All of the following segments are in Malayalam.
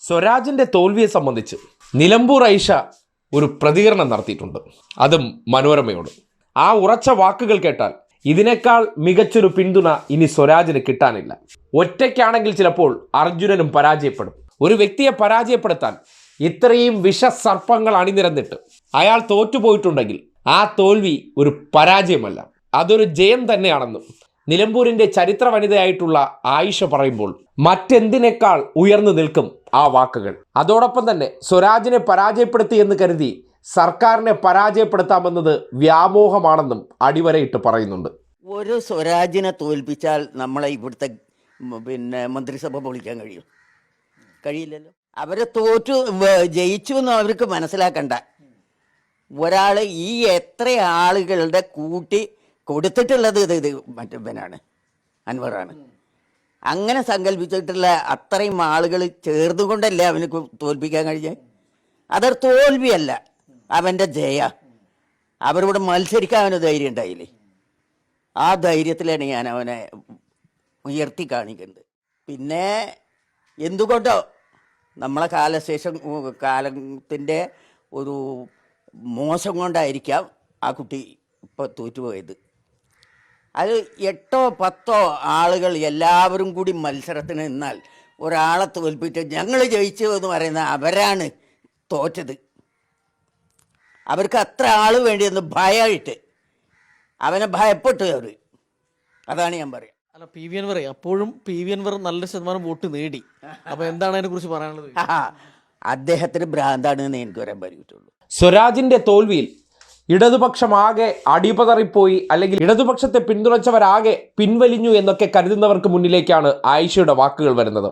സ്വരാജിന്റെ തോൽവിയെ സംബന്ധിച്ച് നിലമ്പൂർ ഐഷ ഒരു പ്രതികരണം നടത്തിയിട്ടുണ്ട്. അതും മനോരമയോട്. ആ ഉറച്ച വാക്കുകൾ കേട്ടാൽ ഇതിനേക്കാൾ മികച്ചൊരു പിന്തുണ ഇനി സ്വരാജിന് കിട്ടാനില്ല. ഒറ്റയ്ക്കാണെങ്കിൽ ചിലപ്പോൾ അർജുനനും പരാജയപ്പെടും. ഒരു വ്യക്തിയെ പരാജയപ്പെടുത്താൻ ഇത്രയും വിഷസർപ്പങ്ങൾ അണിനിരന്നിട്ട് അയാൾ തോറ്റുപോയിട്ടുണ്ടെങ്കിൽ ആ തോൽവി ഒരു പരാജയമല്ല. അതൊരു ജയം തന്നെയാണെന്നും നിലമ്പൂരിന്റെ ചരിത്ര വനിതയായിട്ടുള്ള ആയിഷ പറയുമ്പോൾ മറ്റെന്തിനേക്കാൾ ഉയർന്നു നിൽക്കും ആ വാക്കുകൾ. അതോടൊപ്പം തന്നെ സ്വരാജിനെ പരാജയപ്പെടുത്തി എന്ന് കരുതി സർക്കാരിനെ പരാജയപ്പെടുത്താമെന്നത് വ്യാമോഹമാണെന്നും അടിവരയിട്ട് പറയുന്നുണ്ട്. ഒരു സ്വരാജിനെ തോൽപ്പിച്ചാൽ നമ്മളെ ഇവിടുത്തെ പിന്നെ മന്ത്രിസഭ പൊളിക്കാൻ കഴിയും. കഴിയില്ലല്ലോ? അവരെ തോറ്റു ജയിച്ചു എന്ന് അവർക്ക് മനസ്സിലാക്കണ്ട. ഒരാൾ ഈ എത്ര ആളുകളുടെ കൂട്ടി കൊടുത്തിട്ടുള്ളത് ഇത് ഇത് മറ്റവനാണ് അൻവറാണ്. അങ്ങനെ സങ്കല്പിച്ചിട്ടുള്ള അത്രയും ആളുകൾ ചേർന്നുകൊണ്ടല്ലേ അവന് തോൽപ്പിക്കാൻ കഴിഞ്ഞത് അതൊരു തോൽവിയല്ല. അവന്റെ ജയ. അവരോട് മത്സരിക്കാൻ അവന് ധൈര്യം ഉണ്ടായില്ലേ? ആ ധൈര്യത്തിലാണ് ഞാൻ അവനെ ഉയർത്തി കാണിക്കുന്നത്. പിന്നെ എന്തുകൊണ്ടോ നമ്മളെ കാലശേഷം കാലത്തിന്റെ ഒരു മോശം കൊണ്ടായിരിക്കാം ആ കുട്ടി ഇപ്പോൾ തോറ്റുപോയത്. അത് എട്ടോ പത്തോ ആളുകൾ എല്ലാവരും കൂടി മത്സരത്തിന് നിന്നാൽ ഒരാളെ തോൽപ്പിച്ച് ഞങ്ങൾ ജയിച്ചു എന്ന് പറയുന്ന അവരാണ് തോറ്റത്. അവർക്ക് അത്ര ആൾ വേണ്ടിയെന്ന് ഭയമായിട്ട് അവനെ ഭയപ്പെട്ടു അവർ അതാണ് ഞാൻ പറയാം. അല്ല പി വി അൻവർ അപ്പോഴും പി വി അൻവർ നല്ല ശതമാനം വോട്ട് നേടി. അപ്പൊ എന്താണ് അതിനെ കുറിച്ച് പറയാനുള്ളത്? ആ, അദ്ദേഹത്തിന് ഭ്രാന്താണ് എന്ന് എനിക്ക് പറയാൻ പറ്റുള്ളൂ സ്വരാജിന്റെ തോൽവിയിൽ ഇടതുപക്ഷമാകെ അടിപതറിപ്പോയി അല്ലെങ്കിൽ ഇടതുപക്ഷത്തെ പിന്തുണച്ചവരാകെ പിൻവലിഞ്ഞു എന്നൊക്കെ കരുതുന്നവർക്ക് മുന്നിലേക്കാണ് ആയിഷയുടെ വാക്കുകൾ വരുന്നത്.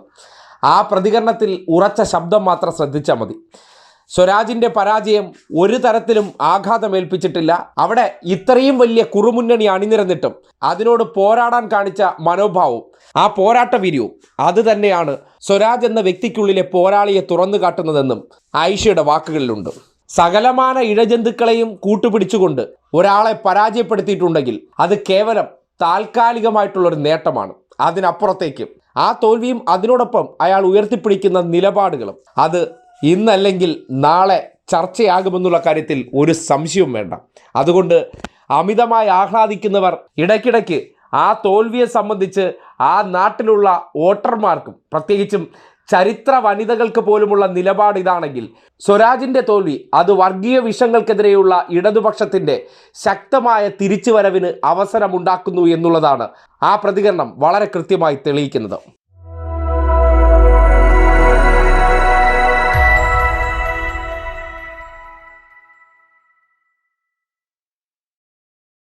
ആ പ്രതികരണത്തിൽ ഉറച്ച ശബ്ദം മാത്രം ശ്രദ്ധിച്ചാൽ മതി. സ്വരാജിന്റെ പരാജയം ഒരു തരത്തിലും ആഘാതമേൽപ്പിച്ചിട്ടില്ല. അവിടെ ഇത്രയും വലിയ കുറുമുന്നണി അണിനിരന്നിട്ടും അതിനോട് പോരാടാൻ കാണിച്ച മനോഭാവവും ആ പോരാട്ട വീര്യവും അത് തന്നെയാണ് സ്വരാജ് എന്ന വ്യക്തിക്കുള്ളിലെ പോരാളിയെ തുറന്നു കാട്ടുന്നതെന്നും ആയിഷയുടെ വാക്കുകളിലുണ്ട്. സകലമാന ഇഴജന്തുക്കളെയും കൂട്ടുപിടിച്ചുകൊണ്ട് ഒരാളെ പരാജയപ്പെടുത്തിയിട്ടുണ്ടെങ്കിൽ അത് കേവലം താൽക്കാലികമായിട്ടുള്ളൊരു നേട്ടമാണ്. അതിനപ്പുറത്തേക്ക് ആ തോൽവിയും അതിനോടൊപ്പം അയാൾ ഉയർത്തിപ്പിടിക്കുന്ന നിലപാടുകളും അത് ഇന്നല്ലെങ്കിൽ നാളെ ചർച്ചയാകുമെന്നുള്ള കാര്യത്തിൽ ഒരു സംശയവും വേണ്ട. അതുകൊണ്ട് അമിതമായി ആഹ്ലാദിക്കുന്നവർ ഇടയ്ക്കിടയ്ക്ക് ആ തോൽവിയെ സംബന്ധിച്ച് ആ നാട്ടിലുള്ള വോട്ടർമാർക്കും പ്രത്യേകിച്ചും ചരിത്ര വനിതകൾക്ക് പോലുമുള്ള നിലപാട് ഇതാണെങ്കിൽ സ്വരാജിന്റെ തോൽവി അത് വർഗീയ വിഷങ്ങൾക്കെതിരെയുള്ള ഇടതുപക്ഷത്തിന്റെ ശക്തമായ തിരിച്ചുവരവിന് അവസരമുണ്ടാക്കുന്നു എന്നുള്ളതാണ് ആ പ്രതികരണം വളരെ കൃത്യമായി തെളിയിക്കുന്നത്.